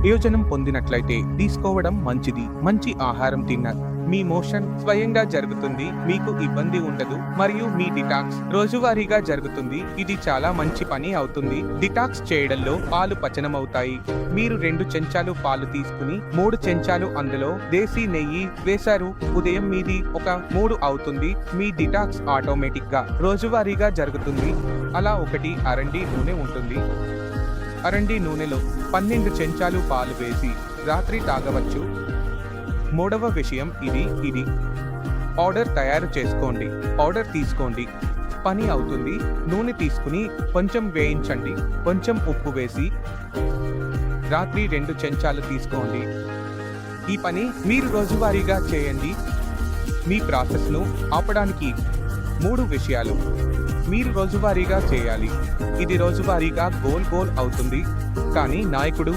ప్రయోజనం పొందినట్లయితే తీసుకోవడం మంచిది. మంచి ఆహారం తిన్న మీ మోషన్ స్వయంగా జరుగుతుంది. మీకు ఇబ్బంది ఉండదు. మరియు మీ డిటాక్స్ రోజువారీగా జరుగుతుంది. ఇది చాలా మంచి పని అవుతుంది. డిటాక్స్ చేయడంలో పాలు పచనమవుతాయి. మీరు రెండు చెంచాలు పాలు తీసుకుని మూడు చెంచాలు అందులో దేశీ నెయ్యి వేశారు. ఉదయం మీది ఒక మూడు అవుతుంది. మీ డిటాక్స్ ఆటోమేటిక్గా రోజువారీగా జరుగుతుంది. అలా ఒకటి అరండి నూనె ఉంటుంది. అరండి నూనెలో పన్నెండు చెంచాలు పాలు వేసి రాత్రి తాగవచ్చు. మూడవ విషయం ఇది ఇది. పౌడర్ తయారు చేసుకోండి. పౌడర్ తీసుకోండి. పని అవుతుంది. నూనె తీసుకుని కొంచెం వేయించండి. కొంచెం ఉప్పు వేసి రాత్రి రెండు చెంచాలు తీసుకోండి. ఈ పని మీరు రోజువారీగా చేయండి. మీ ప్రాసెస్ను ఆపడానికి మూడు విషయాలు. మీరు రోజువారీగా చేయాలి. ఇది రోజువారీగా గోల్ గోల్ అవుతుంది. కానీ నాయకుడు